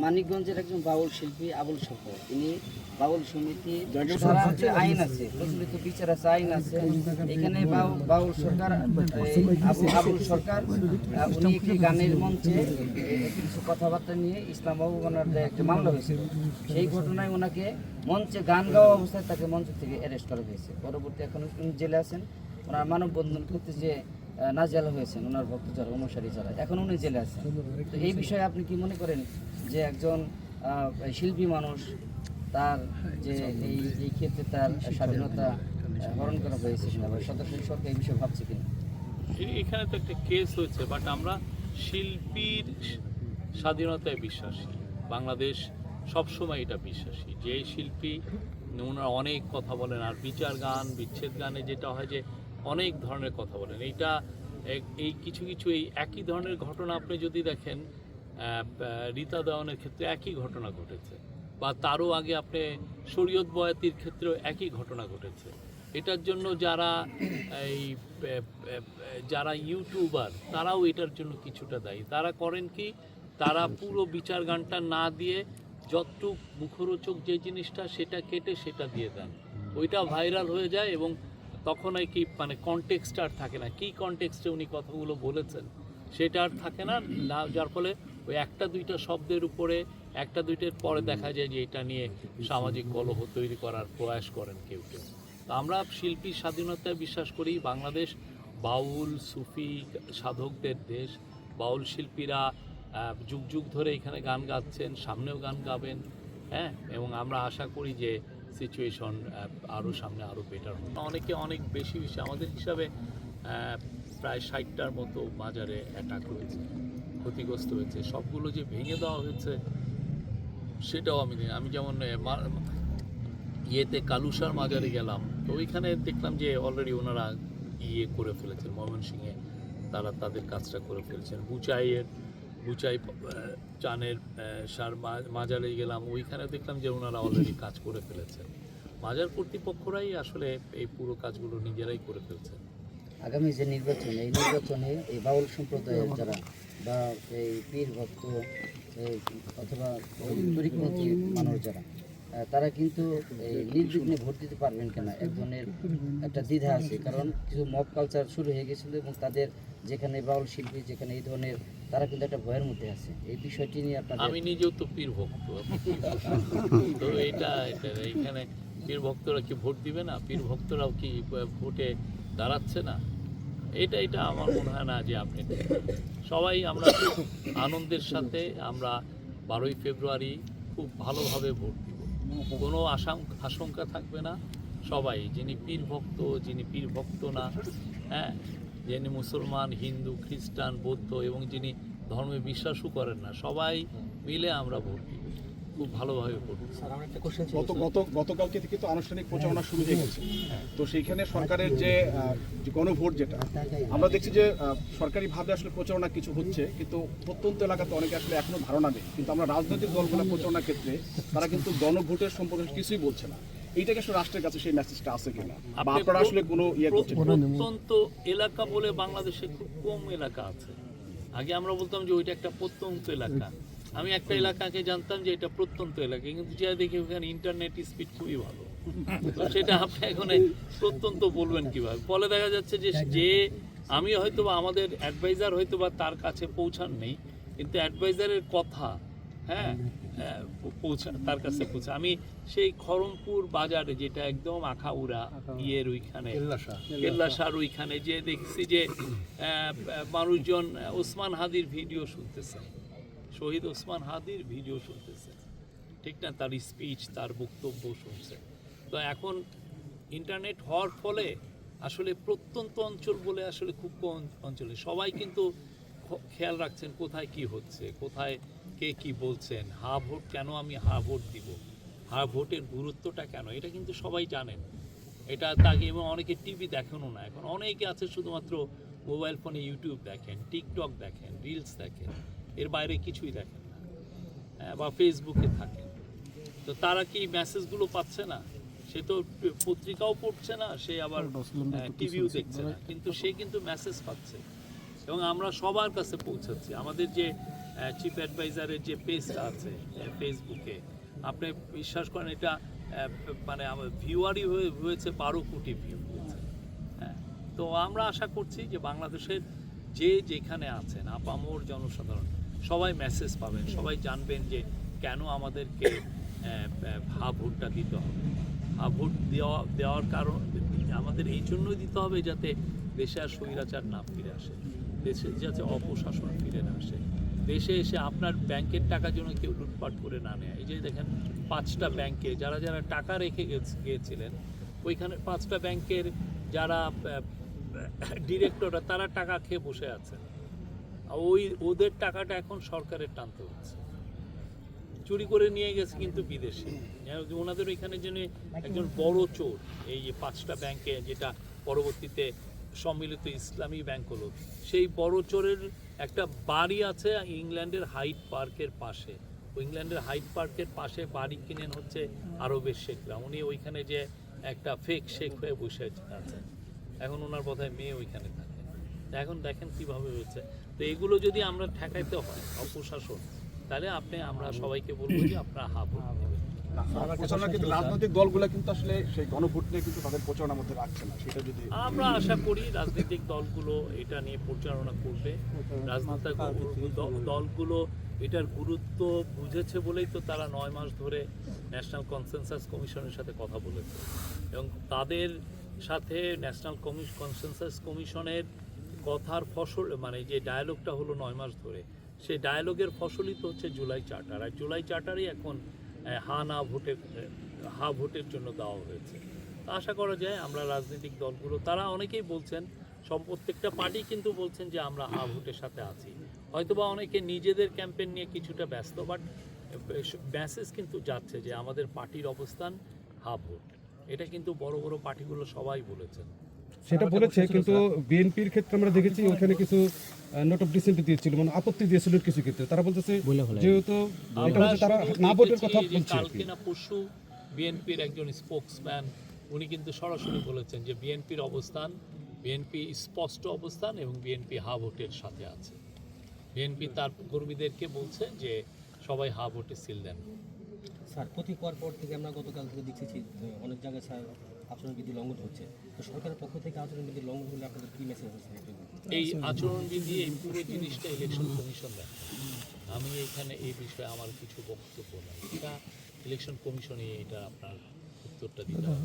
মানিকগঞ্জের একজন বাউল শিল্পী আবুল সরকার তিনি বাউল সমিতি আইন আছে প্রচলিত বিচার আছে আইন আছে। এখানে বাউ- বাউল সরকার আবুল সরকার উনি একটি গানের মঞ্চে কিছু কথাবার্তা নিয়ে ইসলাম অবমাননার যে একটা মামলা হয়েছিল সেই ঘটনায় ওনাকে মঞ্চে গান গাওয়া অবস্থায় তাকে মঞ্চ থেকে অ্যারেস্ট করা হয়েছে। পরবর্তী এখন জেলে আছেন। ওনার মানববন্ধন করতে যে আহ, নাজেহাল হয়েছেন ওনার ভক্ত যারা অনুসারী যারা। এখন উনি জেলে আছেন। তো এই বিষয়ে আপনি কি মনে করেন যে একজন শিল্পী মানুষ তার যে এই এই ক্ষেত্রে তার স্বাধীনতা হরণ করা হয়েছে সদস্য সরকার এই বিষয়ে ভাবছে কিনা? এখানে তো একটা কেস হয়েছে বাট আমরা শিল্পীর স্বাধীনতায় বিশ্বাসী। বাংলাদেশ সবসময় এটা বিশ্বাসী। যে শিল্পী ওনারা অনেক কথা বলেন আর বিচার গান বিচ্ছেদ গানে যেটা হয় যে অনেক ধরনের কথা বলেন। এইটা এই কিছু কিছু এই একই ধরনের ঘটনা আপনি যদি দেখেন রীতা দেওয়ানের ক্ষেত্রে একই ঘটনা ঘটেছে বা তারও আগে আপনি শরীয়ত বয়াতির ক্ষেত্রেও একই ঘটনা ঘটেছে। এটার জন্য যারা এই যারা ইউটিউবার, তারাও এটার জন্য কিছুটা দায়ী। তারা করেন কি? তারা পুরো বিচার গানটা না দিয়ে যতটুক মুখরোচক যে জিনিসটা সেটা কেটে সেটা দিয়ে দেন। ওইটা ভাইরাল হয়ে যায় এবং তখন আর কি মানে কনটেক্সট আর থাকে না। কী কনটেক্সটে উনি কথাগুলো বলেছেন, সেটা আর থাকে না। না, যার ফলে ওই একটা দুইটা শব্দের উপরে, একটা দুইটার পরে দেখা যায় যে এটা নিয়ে সামাজিক কলহ তৈরি করার প্রয়াস করেন কেউ কেউ। তো আমরা শিল্পী স্বাধীনতায় বিশ্বাস করি, বাংলাদেশ বাউল, সুফি সাধকদের দেশ। বাউল শিল্পীরা যুগ যুগ ধরে এখানে গান গাচ্ছেন, সামনেও গান গাবেন হ্যাঁ? এবং আমরা আশা করি যে সিচুয়েশন আরও সামনে আরও বেটার হবে। অনেকে অনেক বেশি বেশি আমাদের হিসাবে প্রায় ষাটটার মতো বাজারে অ্যাটাক হয়েছে, ক্ষতিগ্রস্ত হয়েছে। সবগুলো যে ভেঙে দেওয়া হয়েছে, সেটাও আমি। আমি যেমন ইয়েতে কালুসার মাজারে গেলাম, তো ওইখানে দেখলাম যে অলরেডি ওনারা ইয়ে করে ফেলেছেন, ময়মনসিংহে তারা তাদের কাজটা করে ফেলছেন। বুচাইয়ের বুচাই চানের সার মাজারে গেলাম। ওইখানে দেখলাম যে ওনারা অলরেডি কাজ করে ফেলেছেন। মাজার কর্তৃপক্ষরাই আসলে এই পুরো কাজগুলো নিজেরাই করে ফেলছেন। আগামী যে নির্বাচন, এই নির্বাচনে এই বাউল সম্প্রদায়ের যারা বা এই পীর ভক্ত অথবা মানুষ যারা তারা কিন্তু এই নির্বিঘ্নে ভোট দিতে পারবেন কিনা? এক ধরনের একটা দ্বিধা আছে। কারণ কিছু মব কালচার শুরু হয়ে গেছিল এবং তাদের যেখানে বাউল শিল্পী, যেখানে এই ধরনের তারা কিন্তু একটা ভয়ের মধ্যে আছে। এই বিষয়টি নিয়ে আপনাদের আমি নিজেও তো পীর ভক্ত। তো এটা এইখানে পীর ভক্তরা কি ভোট দিবে না? পীর ভক্তরাও কি ভোটে দাঁড়াচ্ছে না? এটা এটা আমার মনে হয় না যে আপনি সবাই আমরা আনন্দের সাথে আমরা বারোই ফেব্রুয়ারি খুব ভালোভাবে ভোট দিব। কোনো আশঙ্কা থাকবে না। সবাই, যিনি পীর ভক্ত, যিনি পীর ভক্ত না হ্যাঁ যিনি মুসলমান হিন্দু খ্রিস্টান বৌদ্ধ এবং যিনি ধর্মে বিশ্বাসও করেন না সবাই মিলে আমরা ভোট দিব খুব ভালোভাবে। গত গত গতকালকে থেকে তো আনুষ্ঠানিক প্রচারণা শুরু হয়ে গেছে। তো সেইখানে সরকারের যে আহ, যে গণভোট যেটা আমরা দেখছি যে আহ, সরকারিভাবে আসলে প্রচারণা কিছু হচ্ছে কিন্তু প্রত্যন্ত এলাকাতে অনেকে আসলে এখনও ধারণা নেই। কিন্তু আমরা রাজনৈতিক দলগুলো প্রচারণার ক্ষেত্রে তারা কিন্তু গণভোটের সম্পর্কে কিছুই বলছে না। আসলে রাষ্ট্রের কাছে সেই মেসেজটা আছে কিনা? বা আপনারা আসলে কোনো ইয়ে করছেন প্রত্যন্ত এলাকা বলে বাংলাদেশে খুব কম এলাকা আছে। আগে আমরা বলতাম যে ওইটা একটা প্রত্যন্ত এলাকা। আমি একটা এলাকাকে জানতাম যে এটা প্রত্যন্ত এলাকা কিন্তু যা দেখি ওখানে ইন্টারনেট স্পিড খুবই ভালো। তো সেটা আপনি এখন প্রত্যন্ত বলবেন কীভাবে? ফলে দেখা যাচ্ছে যে যে আমি হয়তো বা আমাদের অ্যাডভাইজার হয়তো বা তার কাছে পৌঁছান নেই কিন্তু অ্যাডভাইজারের কথা হ্যাঁ পৌঁছা তার কাছে পৌঁছা। আমি সেই খরমপুর বাজারে যেটা একদম আখাউড়া ইয়ের ওইখানে কেল্লাসার ওইখানে যে দেখছি যে মানুষজন ওসমান হাদির ভিডিও শুনতেছে। শহীদ ওসমান হাদির ভিডিও শুনতেছে। ঠিক না? তার স্পিচ তার বক্তব্য শুনছে। তো এখন ইন্টারনেট হওয়ার ফলে আসলে প্রত্যন্ত অঞ্চল বলে আসলে খুব কম অঞ্চলে। সবাই কিন্তু খেয়াল রাখছেন কোথায় কি হচ্ছে কোথায় কে কি বলছেন হা ভোট কেন আমি হা ভোট দিব হা ভোটের গুরুত্বটা কেন এটা কিন্তু সবাই জানেন। এটা তাকে এবং অনেকে টিভি দেখেনও না এখন অনেকে আছে শুধুমাত্র মোবাইল ফোনে ইউটিউব দেখেন টিকটক দেখেন রিলস দেখেন এর বাইরে কিছুই দেখেন না হ্যাঁ, বা ফেসবুকে থাকেন। তো তারা কি মেসেজগুলো পাচ্ছে না? সে তো পত্রিকাও পড়ছে না সে আবার টিভিও দেখছে না কিন্তু সে কিন্তু মেসেজ পাচ্ছে। এবং আমরা সবার কাছে পৌঁছাচ্ছি। আমাদের যে চিফ অ্যাডভাইজারের যে পেজটা আছে ফেসবুকে আপনি বিশ্বাস করেন এটা মানে আমার ভিউয়ারই হয়ে, হয়েছে বারো কোটি ভিউ হয়েছে। হ্যাঁ তো আমরা আশা করছি যে বাংলাদেশের যে যেখানে আছেন, আপামোর জনসাধারণ, সবাই মেসেজ পাবেন, সবাই জানবেন যে কেন আমাদেরকে হা ভোটটা দিতে হবে। হা ভোট দেওয়া, দেওয়ার কারণ আমাদের এই জন্যই দিতে হবে যাতে দেশে আর স্বৈরাচার না ফিরে আসে। দেশে যাতে অপশাসন ফিরে না আসে। দেশে এসে আপনার ব্যাংকের টাকা যেন কেউ লুটপাট করে না নেয়। এই যে দেখেন পাঁচটা ব্যাংকে যারা যারা টাকা রেখে গিয়েছিলেন ওইখানে পাঁচটা ব্যাংকের যারা ডিরেক্টররা তারা টাকা খেয়ে বসে আছেন। ওই ওদের টাকাটা এখন সরকারের টানতে হচ্ছে। চুরি করে নিয়ে গেছে কিন্তু বিদেশে। ওনাদের ওইখানে যেন একজন বড় চোর এই যে পাঁচটা ব্যাংকে যেটা পরবর্তীতে সম্মিলিত ইসলামী ব্যাংক হলো। সেই বড় চোরের একটা বাড়ি আছে ইংল্যান্ডের হাইট পার্কের পাশে। ইংল্যান্ডের হাইট পার্কের পাশে বাড়ি কিনেন হচ্ছে আরবের শেখরা। উনি ওইখানে যে একটা ফেক শেখ হয়ে বসে আছেন। এখন ওনার বোধহয় মেয়ে ওইখানে থাকে। এখন দেখেন কীভাবে হয়েছে। তো এগুলো যদি আমরা ঠেকাইতে হয় অপশাসন, তাহলে আপনি, আমরা সবাইকে বলব যে আপনারা হা ভোট দেবেন প্রচারণা কিন্তু রাজনৈতিক দলগুলো কিন্তু আসলে সেই গণভোট নিয়ে কিন্তু তাদের প্রচারণার মধ্যে রাখছে না সেটা যদি আমরা আশা করি রাজনৈতিক দলগুলো এটা নিয়ে পরিচালনা করবে। রাজনৈতিক দলগুলো এটার গুরুত্ব বুঝেছে বলেই তো তারা নয় মাস ধরে ন্যাশনাল কনসেনসাস কমিশনের সাথে কথা বলেছে। এবং তাদের সাথে ন্যাশনাল কনসেনসাস কমিশনের কথার ফসল মানে যে ডায়ালগটা হলো নয় মাস ধরে সেই ডায়ালগের ফসলই তো হচ্ছে জুলাই চার্টার আর জুলাই চার্টারই এখন হা না ভোটের হা ভোটের জন্য দেওয়া হয়েছে। তা আশা করা যায় আমরা রাজনৈতিক দলগুলো, তারা অনেকেই বলছেন, সব প্রত্যেকটা পার্টি কিন্তু বলছেন যে আমরা হা ভোটের সাথে আছি। হয়তোবা অনেকে নিজেদের ক্যাম্পেইন নিয়ে কিছুটা ব্যস্ত, বাট মেসেজ কিন্তু যাচ্ছে যে আমাদের পার্টির অবস্থান হা ভোট। এটা কিন্তু বড় বড় পার্টিগুলো সবাই বলেছেন। সেটা বলেছে কিন্তু বিএনপির ক্ষেত্রে আমরা দেখেছি ওখানে কিছু নোট অফ ডিসেন্ট দিয়েছিল মানে আপত্তি দিয়েছিল কিছু ক্ষেত্রে। তারা বলতেছে যেহেতু এটা হচ্ছে তারা না ভোটের কথা বলছে কালকে না পরশু বিএনপির একজন স্পোকসম্যান উনি কিন্তু সরাসরি বলেছেন যে বিএনপির অবস্থান বিএনপি স্পষ্ট অবস্থান এবং বিএনপি হা ভোটের সাথে আছে। বিএনপি তার কর্মীদেরকে বলছে যে সবাই হা ভোটে সিল দেন। স্যার প্রতীক হওয়ার পর থেকে আমরা গতকাল থেকে দেখতেছি যে অনেক জায়গায় স্যার আচরণবিধি লঙ্ঘন হচ্ছে। তো সরকারের পক্ষ থেকে আচরণবিধি লঙ্ঘন হলে আপনাদের কী মেসেজ হচ্ছে এই আচরণবিধি এই পুরো জিনিসটা ইলেকশন কমিশন দেখে। আমি এখানে এই বিষয়ে আমার কিছু বক্তব্য নাই। এটা ইলেকশন কমিশনই এটা আপনার উত্তরটা দিতে হবে।